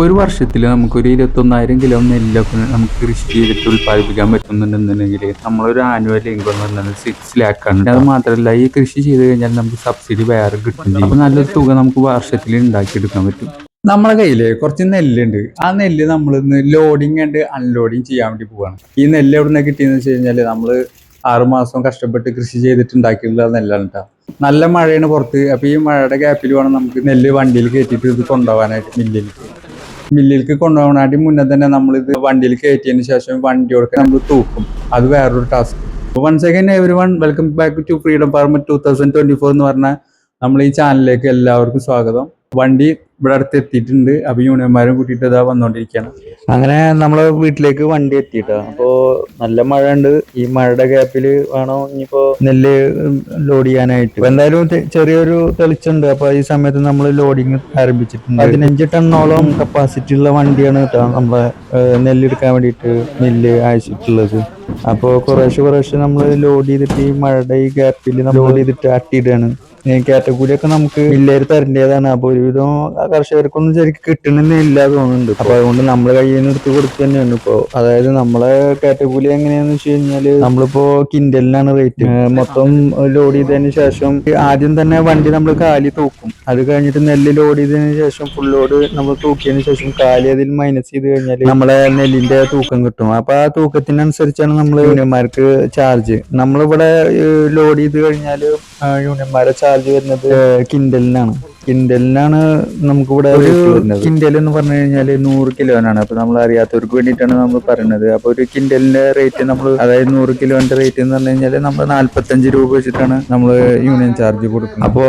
ഒരു വർഷത്തിൽ നമുക്കൊരു ഇരുപത്തൊന്നായിരം കിലോ നെല്ലൊക്കെ നമുക്ക് കൃഷി ചെയ്തിട്ട് ഉൽപ്പാദിപ്പിക്കാൻ പറ്റുന്നുണ്ടെന്നുണ്ടെങ്കിൽ നമ്മളൊരു ആനുവൽ ഇൻകം എന്ന് പറഞ്ഞാൽ സിക്സ് ലാക്ക് ആണ് അത് മാത്രമല്ല ഈ കൃഷി ചെയ്ത് കഴിഞ്ഞാൽ നമുക്ക് സബ്സിഡി വേറെ കിട്ടും അപ്പോൾ അപ്പൊ നല്ലൊരു തുക നമുക്ക് വർഷത്തിൽ ഉണ്ടാക്കിയെടുക്കാൻ പറ്റും. നമ്മളെ കയ്യിൽ കുറച്ച് നെല്ലുണ്ട്. ആ നെല്ല് നമ്മൾ ഇന്ന് ലോഡിങ് ആൻഡ് അൺലോഡിങ് ചെയ്യാൻ വേണ്ടി പോവാണ്. ഈ നെല്ല് എവിടെ നിന്ന് കിട്ടിയെന്ന് വെച്ച് കഴിഞ്ഞാൽ നമ്മൾ ആറുമാസം കഷ്ടപ്പെട്ട് കൃഷി ചെയ്തിട്ട് ഉണ്ടാക്കിയിട്ടുള്ള നെല്ലാണ് കേട്ടോ. നല്ല മഴയാണ് പുറത്ത്. അപ്പൊ ഈ മഴയുടെ ഗ്യാപ്പിൽ വേണം നമുക്ക് നെല്ല് വണ്ടിയിൽ കയറ്റിയിട്ട് ഇത് കൊണ്ടുപോകാനായിട്ട് മില്ലിലേക്ക്. മില്ലിലേക്ക് കൊണ്ടുപോകണാട്ടി മുന്നേ തന്നെ നമ്മൾ ഇത് വണ്ടിയിൽ കയറ്റിയതിന് ശേഷം വണ്ടി കൊടുക്കാൻ നമ്മൾ തൂക്കും. അത് വേറൊരു task once again every one welcome back to freedom farmer two thousand twenty four എന്ന് പറഞ്ഞ നമ്മൾ ഈ ചാനലിലേക്ക് എല്ലാവർക്കും സ്വാഗതം. വണ്ടി ഇവിടെ അടുത്ത് എത്തിയിട്ടുണ്ട്. അപ്പൊ യൂണിയന്മാരും കൂട്ടിയിട്ട് ഇതാ വന്നോണ്ടിരിക്കുകയാണ് അങ്ങനെ നമ്മളെ വീട്ടിലേക്ക് വണ്ടി എത്തിയിട്ടാ. അപ്പോ നല്ല മഴ ഉണ്ട് ഈ മഴയുടെ ഗ്യാപ്പിൽ വേണോ? ഇനിയിപ്പോ നെല്ല് ലോഡ് ചെയ്യാനായിട്ട്. എന്തായാലും ചെറിയൊരു തെളിച്ചുണ്ട് അപ്പൊ ഈ സമയത്ത് നമ്മൾ ലോഡിങ് ആരംഭിച്ചിട്ടുണ്ട്. പതിനഞ്ച് ടണ്ണോളം കപ്പാസിറ്റി ഉള്ള വണ്ടിയാണ് നമ്മളെ നെല്ല് നെല്ലെടുക്കാൻ വേണ്ടിയിട്ട് നെല്ല് അയച്ചിട്ടുള്ളത്. അപ്പോൾ കുറേശ്ശെ കുറേശ്ശെ നമ്മൾ ലോഡ് ചെയ്തിട്ട് ഈ മഴയുടെ ഈ ഗ്യാപ്പിൽ നമ്മൾ ലോഡ് ചെയ്തിട്ട് അട്ടിയിടുകയാണ് കാറ്റഗൂലിയൊക്കെ നമുക്ക് വില്ലേര് തരേണ്ടതാണ്. അപ്പൊ ഒരുവിധം കർഷകർക്കൊന്നും ശരിക്കും കിട്ടണമെന്നില്ല തോന്നുന്നുണ്ട് അപ്പൊ അതുകൊണ്ട് നമ്മളെ കയ്യിൽ നിന്ന് എടുത്ത് കൊടുത്തു തന്നെയാണ് ഇപ്പൊ. അതായത് നമ്മളെ കാറ്റഗറി എങ്ങനെയാന്ന് വെച്ച് കഴിഞ്ഞാൽ നമ്മളിപ്പോ കിൻഡലിനാണ് റേറ്റ് മൊത്തം ലോഡ് ചെയ്തതിന് ശേഷം ആദ്യം തന്നെ വണ്ടി നമ്മൾ കാലി തൂക്കും. അത് കഴിഞ്ഞിട്ട് നെല്ല് ലോഡ് ചെയ്തതിന് ശേഷം ഫുൾ ലോഡ് നമ്മൾ തൂക്കിയതിന് ശേഷം കാലി അതിൽ മൈനസ് ചെയ്ത് കഴിഞ്ഞാൽ നമ്മളെ നെല്ലിന്റെ തൂക്കം കിട്ടും. അപ്പൊ ആ തൂക്കത്തിനനുസരിച്ചാണ് നമ്മൾ യൂണിയന്മാർക്ക് ചാർജ് നമ്മളിവിടെ ലോഡ് ചെയ്ത് കഴിഞ്ഞാൽ യൂണിയന്മാരെ ചാർജ് വരുന്നത് കിൻഡലിനാണ്. കിൻഡലിനാണ് നമുക്കിവിടെ ഇവിടെ കിൻഡൽ എന്ന് പറഞ്ഞു കഴിഞ്ഞാൽ നൂറ് കിലോനാണ് അപ്പൊ നമ്മൾ അറിയാത്തവർക്ക് വേണ്ടിയിട്ടാണ് നമ്മൾ പറയുന്നത്. അപ്പൊ ഒരു കിൻഡലിന്റെ റേറ്റ് നമ്മൾ അതായത് നൂറ് കിലോന്റെ റേറ്റ് എന്ന് പറഞ്ഞു കഴിഞ്ഞാൽ നമ്മൾ നാല്പത്തഞ്ച് രൂപ വെച്ചിട്ടാണ് നമ്മൾ യൂണിയൻ ചാർജ് കൊടുക്കുന്നത്. അപ്പോ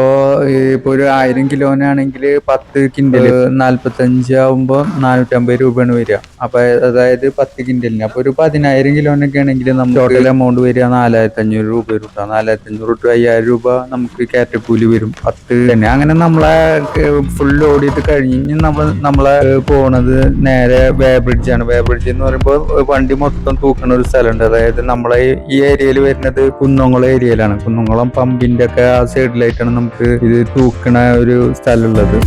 ഇപ്പൊ ഒരു ആയിരം കിലോനാണെങ്കിൽ പത്ത് കിൻഡൽ നാല്പത്തഞ്ച് ആവുമ്പോ നാനൂറ്റമ്പത് രൂപയാണ് വരിക. അപ്പൊ അതായത് പത്ത് കിൻഡലിന്. അപ്പൊ ഒരു പതിനായിരം കിലോനൊക്കെ ആണെങ്കിൽ നമുക്ക് ടോട്ടൽ എമൗണ്ട് വരിക നാലായിരത്തി അഞ്ഞൂറ് രൂപ വരും നാലായിരത്തി അഞ്ഞൂറ് ടു അയ്യായിരം രൂപ നമുക്ക് കാറ്റക്കൂലി വരും. പത്ത് തന്നെ. അങ്ങനെ നമ്മളെ ഫുൾ ലോഡ് ചെയ്ത് കഴിഞ്ഞ് നമ്മൾ നമ്മളെ പോണത് നേരെ വേ ആണ്. വേ ബ്രിഡ്ജ് എന്ന് പറയുമ്പോൾ വണ്ടി മൊത്തം തൂക്കുന്ന ഒരു സ്ഥലമുണ്ട്. അതായത് നമ്മളെ ഈ ഏരിയയിൽ വരുന്നത് കുന്നംകുളം ഏരിയയിലാണ് കുന്നംകുളം പമ്പിന്റെ ഒക്കെ ആ സൈഡിലായിട്ടാണ് നമുക്ക് ഇത് തൂക്കണ ഒരു സ്ഥലമുള്ളത്.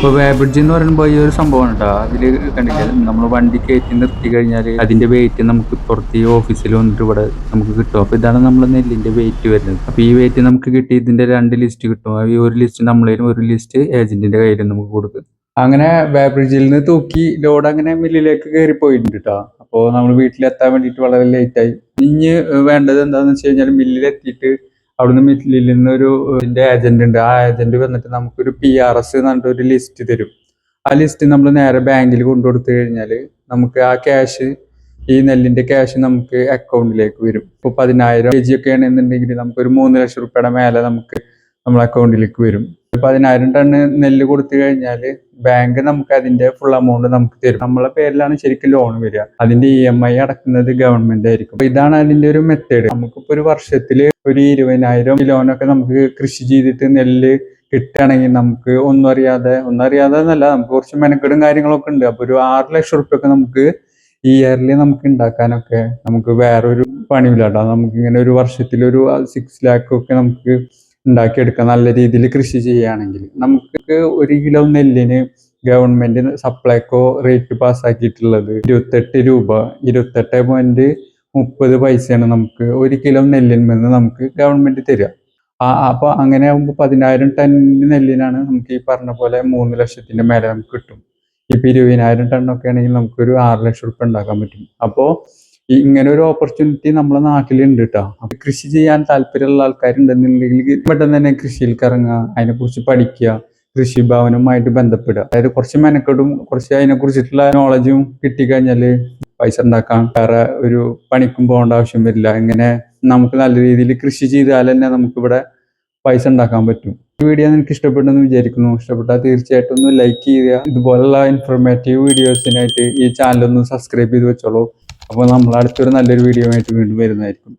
ഇപ്പോൾ വേബ്രിഡ്ജ് എന്ന് പറയുമ്പോൾ ഈ ഒരു സംഭവമാണ് കേട്ടോ അതിൽ കണ്ടില്ല? നമ്മൾ വണ്ടി കയറ്റി നിർത്തി കഴിഞ്ഞാൽ അതിന്റെ വെയിറ്റ് നമുക്ക് പുറത്ത് ഈ ഓഫീസിൽ വന്നിട്ട് ഇവിടെ നമുക്ക് കിട്ടും. അപ്പോൾ ഇതാണ് നമ്മൾ നെല്ലിന്റെ വെയിറ്റ് വരുന്നത്. അപ്പോൾ ഈ വെയിറ്റ് നമുക്ക് കിട്ടി ഇതിന്റെ രണ്ട് ലിസ്റ്റ് കിട്ടും. ഈ ഒരു ലിസ്റ്റ് നമ്മളേലും ഒരു ലിസ്റ്റ് ഏജന്റിന്റെ കയ്യിൽ നമുക്ക് കൊടുക്കും. അങ്ങനെ വേബ്രിഡ്ജിൽ നിന്ന് തൂക്കി ലോഡ് അങ്ങനെ മില്ലിലേക്ക് കയറി പോയിട്ടുണ്ട് കേട്ടോ അപ്പോൾ നമ്മൾ വീട്ടിലെത്താൻ വേണ്ടിയിട്ട് വളരെ ലേറ്റ് ആയി. ഇനി വേണ്ടത് എന്താണെന്ന് വെച്ച് കഴിഞ്ഞാൽ മില്ലിലെത്തിയിട്ട് അവിടുന്ന് മിറ്റിലിൽ നിന്ന് ഒരു ഇതിന്റെ ഏജന്റ് ഉണ്ട്. ആ ഏജന്റ് വന്നിട്ട് നമുക്കൊരു പി ആർ എസ് എന്ന് പറഞ്ഞിട്ട് ഒരു ലിസ്റ്റ് തരും. ആ ലിസ്റ്റ് നമ്മൾ നേരെ ബാങ്കിൽ കൊണ്ടുകൊടുത്തു കഴിഞ്ഞാൽ നമുക്ക് ആ ക്യാഷ് ഈ നെല്ലിന്റെ ക്യാഷ് നമുക്ക് അക്കൗണ്ടിലേക്ക് വരും. ഇപ്പോൾ പതിനായിരം കെ ജി ഒക്കെ ആണെന്നുണ്ടെങ്കിൽ നമുക്കൊരു മൂന്ന് ലക്ഷം റുപ്യയുടെ മേലെ നമുക്ക് നമ്മളെ അക്കൗണ്ടിലേക്ക് വരും. പതിനായിരം ടണ്ണ് നെല്ല് കൊടുത്തു കഴിഞ്ഞാൽ ബാങ്ക് നമുക്ക് അതിന്റെ ഫുൾ എമൗണ്ട് നമുക്ക് തരും. നമ്മളെ പേരിലാണ് ശരിക്കും ലോൺ വരിക. അതിന്റെ ഇ എം ഐ അടക്കുന്നത് ഗവൺമെന്റ് ആയിരിക്കും. ഇതാണ് അതിന്റെ ഒരു മെത്തേഡ് നമുക്കിപ്പോ ഒരു വർഷത്തിൽ ഒരു ഇരുപതിനായിരം കിലോനൊക്കെ നമുക്ക് കൃഷി ചെയ്തിട്ട് നെല്ല് കിട്ടുകയാണെങ്കിൽ നമുക്ക് ഒന്നും അറിയാതെ ഒന്നും അറിയാതെ എന്നല്ല നമുക്ക് കുറച്ച് മെനക്കെടും കാര്യങ്ങളൊക്കെ ഉണ്ട്. അപ്പൊ ഒരു ആറ് ലക്ഷം റുപ്യൊക്കെ നമുക്ക് ഈ ഇയർലി നമുക്ക് ഉണ്ടാക്കാനൊക്കെ നമുക്ക് വേറൊരു പണിയില്ല കേട്ടോ. നമുക്ക് ഇങ്ങനെ ഒരു വർഷത്തിൽ ഒരു സിക്സ് ലാക്ക് ഒക്കെ നമുക്ക് ഉണ്ടാക്കിയെടുക്കാം നല്ല രീതിയിൽ കൃഷി ചെയ്യുകയാണെങ്കിൽ നമുക്ക് ഒരു കിലോ നെല്ലിന് ഗവൺമെന്റ് സപ്ലൈക്കോ റേറ്റ് പാസ്സാക്കിയിട്ടുള്ളത് ഇരുപത്തെട്ട് രൂപ. ഇരുപത്തെട്ട് പോയിന്റ് മുപ്പത് പൈസയാണ് നമുക്ക്. ഒരു കിലോ നെല്ലിന്മേന്ന് നമുക്ക് ഗവൺമെന്റ് തരിക. ആ അപ്പൊ അങ്ങനെ ആകുമ്പോൾ പതിനായിരം ടണ്ണിന് നെല്ലിനാണ് നമുക്ക് ഈ പറഞ്ഞ പോലെ മൂന്ന് ലക്ഷത്തിന്റെ മേലെ നമുക്ക് കിട്ടും. ഇപ്പൊ ഇരുപതിനായിരം ടണ്ണൊക്കെ ആണെങ്കിൽ നമുക്കൊരു ആറ് ലക്ഷം റുപ്യ ഉണ്ടാക്കാൻ പറ്റും. അപ്പോൾ ഇങ്ങനെ ഒരു ഓപ്പർച്യൂണിറ്റി നമ്മളെ നാട്ടിലുണ്ട് കേട്ടോ അപ്പൊ കൃഷി ചെയ്യാൻ താല്പര്യമുള്ള ആൾക്കാരുണ്ടെന്നുണ്ടെങ്കിൽ പെട്ടെന്ന് തന്നെ കൃഷിയിലേക്ക് ഇറങ്ങുക അതിനെക്കുറിച്ച് പഠിക്കുക കൃഷിഭവനുമായിട്ട് ബന്ധപ്പെടുക. അതായത് കുറച്ച് മെനക്കെടും കുറച്ച് അതിനെ കുറിച്ചിട്ടുള്ള നോളജും കിട്ടിക്കഴിഞ്ഞാൽ പൈസ ഉണ്ടാക്കാം വേറെ ഒരു പണിക്കും പോകേണ്ട ആവശ്യം വരില്ല. ഇങ്ങനെ നമുക്ക് നല്ല രീതിയിൽ കൃഷി ചെയ്താൽ തന്നെ നമുക്കിവിടെ പൈസ ഉണ്ടാക്കാൻ പറ്റും. ഈ വീഡിയോ നിനക്ക് ഇഷ്ടപ്പെട്ടെന്ന് വിചാരിക്കുന്നു. ഇഷ്ടപ്പെട്ടാൽ തീർച്ചയായിട്ടും ഒന്ന് ലൈക്ക് ചെയ്യുക. ഇതുപോലുള്ള ഇൻഫോർമേറ്റീവ് വീഡിയോസിനായിട്ട് ഈ ചാനലൊന്ന് സബ്സ്ക്രൈബ് ചെയ്ത് വെച്ചോളൂ. അപ്പോൾ നമ്മൾ അടുത്തൊരു നല്ലൊരു വീഡിയോ ആയിട്ട് വീണ്ടും വരുന്നതായിരിക്കും.